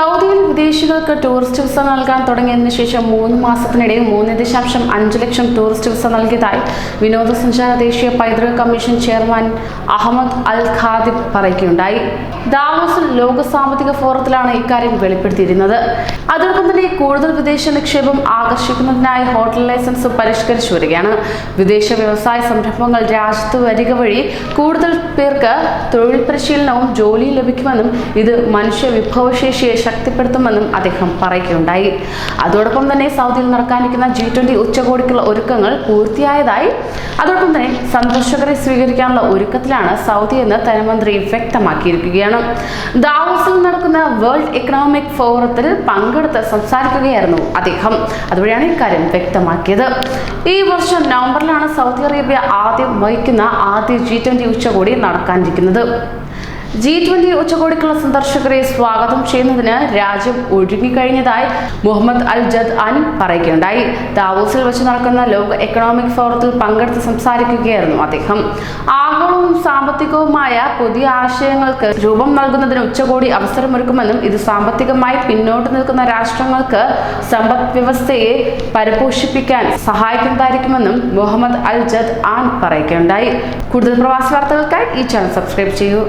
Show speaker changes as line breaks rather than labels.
സൗദിയിൽ വിദേശികൾക്ക് tourist visa നൽകാൻ തുടങ്ങിയതിന് ശേഷം മൂന്ന് മാസത്തിനിടെ മൂന്ന് ദശാംശം അഞ്ച് ലക്ഷം ടൂറിസ്റ്റ് വിസ നൽകിയതായി വിനോദസഞ്ചാര ദേശീയ പൈതൃക commission chairman Ahmed Al Khateeb പറയുകയുണ്ടായി. ദാവോസിൽ ലോക സാമ്പത്തിക ഫോറത്തിലാണ് ഇക്കാര്യം വെളിപ്പെടുത്തിയിരുന്നത്. അതോടൊപ്പം തന്നെ കൂടുതൽ വിദേശ നിക്ഷേപം ആകർഷിക്കുന്നതിനായി ഹോട്ടൽ ലൈസൻസ് പരിഷ്കരിച്ചു വരികയാണ്. വിദേശ വ്യവസായ സംരംഭങ്ങൾ രാജ്യത്ത് വരിക വഴി കൂടുതൽ പേർക്ക് തൊഴിൽ പരിശീലനവും ജോലിയും ലഭിക്കുമെന്നും ഇത് മനുഷ്യ വിഭവശേഷിയെ ശക്തിപ്പെടുത്തുമെന്നും അദ്ദേഹം പറയുകയുണ്ടായി. അതോടൊപ്പം തന്നെ സൗദിയിൽ നടക്കാനിരിക്കുന്ന ജി ട്വന്റി ഉച്ചകോടിക്കുള്ള ഒരുക്കങ്ങൾ പൂർത്തിയായതായി അതോടൊപ്പം തന്നെ സന്ദർശകരെ സ്വീകരിക്കാനുള്ള ഒരുക്കത്തിലാണ് സൗദി എന്ന് ധനമന്ത്രി വ്യക്തമാക്കിയിരിക്കുകയാണ്. ദാവോസിൽ നടക്കുന്ന വേൾഡ് എക്കണോമിക് ഫോറത്തിൽ പങ്കെടുത്ത് സംസാരിക്കുകയായിരുന്നു അദ്ദേഹം. അതുവഴിയാണ് ഇക്കാര്യം വ്യക്തമാക്കിയത്. ഈ വർഷം നവംബറിലാണ് സൗദി അറേബ്യ ആദ്യം വഹിക്കുന്ന ആദ്യ ജി ട്വന്റി ഉച്ചകോടി നടക്കാനിരിക്കുന്നത്. ജി ട്വന്റി ഉച്ചകോടിക്കുള്ള സന്ദർശകരെ സ്വാഗതം ചെയ്യുന്നതിന് രാജ്യം ഒരുങ്ങിക്കഴിഞ്ഞതായി മുഹമ്മദ് അൽ ജദ് അൻ പറയുകയുണ്ടായി. ദാവോസിൽ വെച്ച് നടക്കുന്ന ലോക എക്കണോമിക് ഫോറത്തിൽ പങ്കെടുത്ത് സംസാരിക്കുകയായിരുന്നു അദ്ദേഹം. ആഗോളവും സാമ്പത്തികവുമായ പുതിയ ആശയങ്ങൾക്ക് രൂപം നൽകുന്നതിന് ഉച്ചകോടി അവസരമൊരുക്കുമെന്നും ഇത് സാമ്പത്തികമായി പിന്നോട്ട് നിൽക്കുന്ന രാഷ്ട്രങ്ങൾക്ക് സമ്പദ് വ്യവസ്ഥയെ പരിപോഷിപ്പിക്കാൻ സഹായിക്കുന്നതായിരിക്കുമെന്നും മുഹമ്മദ് അൽ ജദ് ആൻ പറയുകയുണ്ടായി. കൂടുതൽ പ്രവാസി വാർത്തകൾക്കായി ഈ ചാനൽ സബ്സ്ക്രൈബ് ചെയ്യൂ.